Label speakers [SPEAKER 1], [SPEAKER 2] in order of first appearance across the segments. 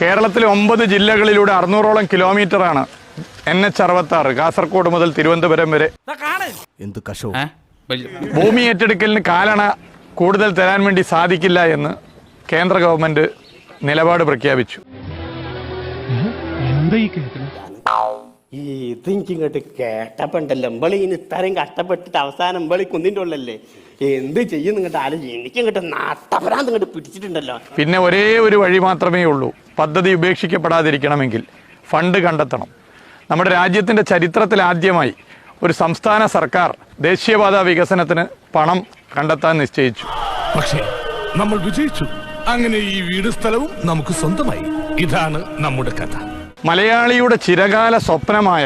[SPEAKER 1] കേരളത്തിലെ ഒമ്പത് ജില്ലകളിലൂടെ അറുന്നൂറോളം കിലോമീറ്ററാണ് എൻ എച്ച് അറുപത്തി ആറ് കാസർഗോഡ് മുതൽ തിരുവനന്തപുരം വരെ.
[SPEAKER 2] എന്ത് കഷോ
[SPEAKER 1] ഭൂമി ഏറ്റെടുക്കലിന് കാലണ കൂടുതൽ തരാൻ വേണ്ടി സാധിക്കില്ല എന്ന് കേന്ദ്ര ഗവൺമെന്റ് നിലപാട് പ്രഖ്യാപിച്ചു.
[SPEAKER 3] ഈ ഇതെനിക്ക് ഇങ്ങോട്ട് കേട്ടപ്പണ്ടല്ലോ. എമ്പളി ഇനി ഇത്രയും കഷ്ടപ്പെട്ടിട്ട് അവസാനം എമ്പളി കുന്നിന്റെ ഉള്ളല്ലേ എന്ത് ചെയ്യും നിങ്ങട്ട് ആലോചിച്ച് എനിക്ക് ഇങ്ങോട്ട് നട്ടപരാന്ത് ഇങ്ങോട്ട് പിടിച്ചിട്ടുണ്ടല്ലോ.
[SPEAKER 1] പിന്നെ ഒരേ ഒരു വഴി മാത്രമേ ഉള്ളൂ. പദ്ധതി ഉപേക്ഷിക്കപ്പെടാതിരിക്കണമെങ്കിൽ ഫണ്ട് കണ്ടെത്തണം. നമ്മുടെ രാജ്യത്തിന്റെ ചരിത്രത്തിൽ ആദ്യമായി ഒരു സംസ്ഥാന സർക്കാർ ദേശീയപാത വികസനത്തിന് പണം കണ്ടെത്താൻ നിശ്ചയിച്ചു.
[SPEAKER 4] പക്ഷേ നമ്മൾ വിജയിച്ചു. അങ്ങനെ ഈ വീട് സ്ഥലവും നമുക്ക് സ്വന്തമായി. ഇതാണ് നമ്മുടെ കഥ.
[SPEAKER 1] മലയാളിയുടെ ചിരകാല സ്വപ്നമായ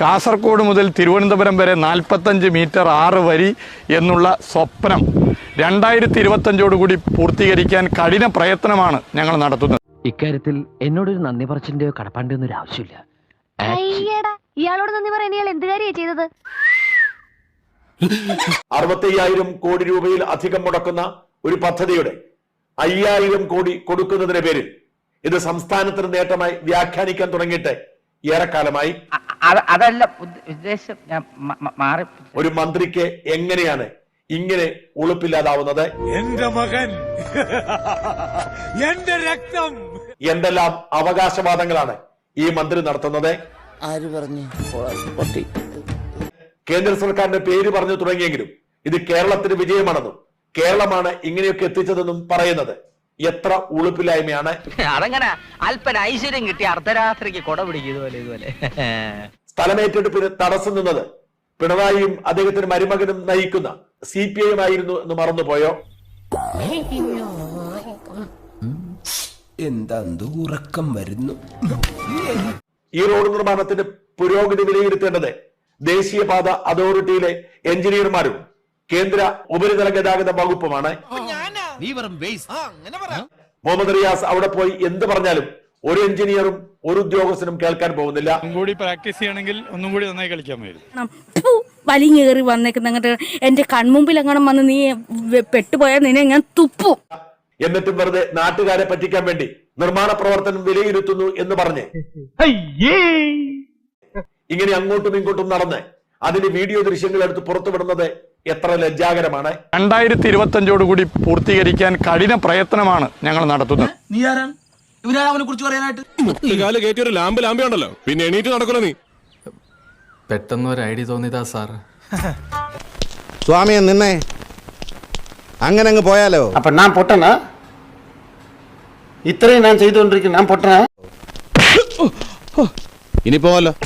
[SPEAKER 1] കാസർഗോഡ് മുതൽ തിരുവനന്തപുരം വരെ നാൽപ്പത്തഞ്ച് മീറ്റർ ആറ് വരി എന്നുള്ള സ്വപ്നം രണ്ടായിരത്തി ഇരുപത്തഞ്ചോടുകൂടി പൂർത്തീകരിക്കാൻ കഠിന പ്രയത്നമാണ് ഞങ്ങൾ നടത്തുന്നത്.
[SPEAKER 5] ഇക്കാര്യത്തിൽ എന്നോടൊരു നന്ദി പറച്ചിന്റെയോ കടപ്പാണ്ടിയോ ഒന്നും ഒരു ആവശ്യമില്ല.
[SPEAKER 6] അയ്യടാ ഇയാളോട് നന്ദി പറയാൻ ഇയാൾ എന്ത് കാര്യമാണ് ചെയ്തത്?
[SPEAKER 7] അറുപത്തയ്യായിരം കോടി രൂപയിൽ അധികം മുടക്കുന്ന ഒരു പദ്ധതിയുടെ അയ്യായിരം കോടി കൊടുക്കുന്നതിന്റെ പേരിൽ ഇത് സംസ്ഥാനത്തിന് നേട്ടമായി വ്യാഖ്യാനിക്കാൻ തുടങ്ങിയിട്ട് ഏറെക്കാലമായി.
[SPEAKER 8] അതല്ല ഉദ്ദ- ഉദ്ദേശം
[SPEAKER 7] ഒരു മന്ത്രിക്ക് എങ്ങനെയാണ് ഇങ്ങനെ ഉളുപ്പില്ലാതാവുന്നത്.
[SPEAKER 4] എന്റെ മകൻ. എന്റെ രക്തം.
[SPEAKER 7] എന്തെല്ലാം അവകാശവാദങ്ങളാണ് ഈ മന്ത്രി നടത്തുന്നത്?
[SPEAKER 2] ആര് പറഞ്ഞു?
[SPEAKER 7] കേന്ദ്ര സർക്കാരിന്റെ പേര് പറഞ്ഞു തുടങ്ങിയെങ്കിലും ഇത് കേരളത്തിന് വിജയമാണെന്നും കേരളമാണ് ഇങ്ങനെയൊക്കെ എത്തിച്ചതെന്നും പറയുന്നത്. എത്ര ഉളുപ്പില്ലായ്മയാണ്.
[SPEAKER 8] അതങ്ങനെ? അല്പന ഐശ്വര്യം കിട്ടി അർദ്ധരാത്രിക്ക് കൊട പിടിക്കും ഇതുപോലെ ഇതുപോലെ.
[SPEAKER 7] സ്ഥലമേറ്റെടുപ്പിന് തടസ്സം നിന്നത് പിണറായിയും അദ്ദേഹത്തിന് മരുമകനും നയിക്കുന്ന സി പി ഐ ആയിരുന്നു എന്ന് മറന്നുപോയോ?
[SPEAKER 2] എന്താ ഉറക്കം വരുന്നു?
[SPEAKER 7] ഈ റോഡ് നിർമ്മാണത്തിന്റെ പുരോഗതി വിലയിരുത്തേണ്ടത് ദേശീയപാത അതോറിറ്റിയിലെ എഞ്ചിനീയർമാരും കേന്ദ്ര ഉപരിതല ഗതാഗത വകുപ്പുമാണ്. മുഹമ്മദ് റിയാസ് അവിടെ പോയി എന്ത് പറഞ്ഞാലും ഒരു എഞ്ചിനീയറും ഒരു ഉദ്യോഗസ്ഥനും കേൾക്കാൻ പോകുന്നില്ല.
[SPEAKER 1] ഒന്നും കൂടി പ്രാക്ടീസ് ചെയ്യണമെങ്കിൽ ഒന്നും കൂടി നന്നായി കളിക്കാൻ വരും
[SPEAKER 9] ഫു, വലിഞ്ഞേറി വന്നേക്കുന്ന അങ്ങോട്ട് എന്റെ കൺമുമ്പിൽ അങ്ങനെ വന്ന് നീ പെട്ടുപോയാൽ നിന്നെ ഞാൻ തുപ്പും.
[SPEAKER 7] എന്നിട്ടും വെറുതെ നാട്ടുകാരെ പറ്റിക്കാൻ വേണ്ടി നിർമ്മാണ പ്രവർത്തനം വിലയിരുത്തുന്നു എന്ന് പറഞ്ഞ്. ഇങ്ങനെ അങ്ങോട്ടും ഇങ്ങോട്ടും നടന്ന് അതിന്റെ വീഡിയോ ദൃശ്യങ്ങൾ എടുത്ത് പുറത്തുവിടുന്നത് എത്ര ലജ്ജാകരമാണ്.
[SPEAKER 1] രണ്ടായിരത്തി ഇരുപത്തി അഞ്ചോട് കൂടി പൂർത്തീകരിക്കാൻ കഠിന പ്രയത്നമാണ് ഞങ്ങൾ നടത്തുന്നത്.
[SPEAKER 2] നീ ആരാണ്? അവനെ കുറിച്ച് പറയാനായിട്ട്?
[SPEAKER 4] കാൽ കയറ്റി ഒരു ലാമ്പ് ലാമ്പിയാണല്ലോ പിന്നെ എണീറ്റ് നടക്കണോ നീ?
[SPEAKER 10] പെട്ടെന്ന് ഒരു ഐഡിയ തോന്നിയതാ സാർ
[SPEAKER 11] സ്വാമിയെ നിന്നെ അങ്ങനെ അങ്ങ് പോയാലോ?
[SPEAKER 3] അപ്പൊ ഞാൻ പൊട്ടനാ? ഇത്രയും ഞാൻ ചെയ്തുകൊണ്ടിരിക്കുന്നു ഞാൻ പൊട്ടനാ?
[SPEAKER 11] ഇനി പോവല്ലോ.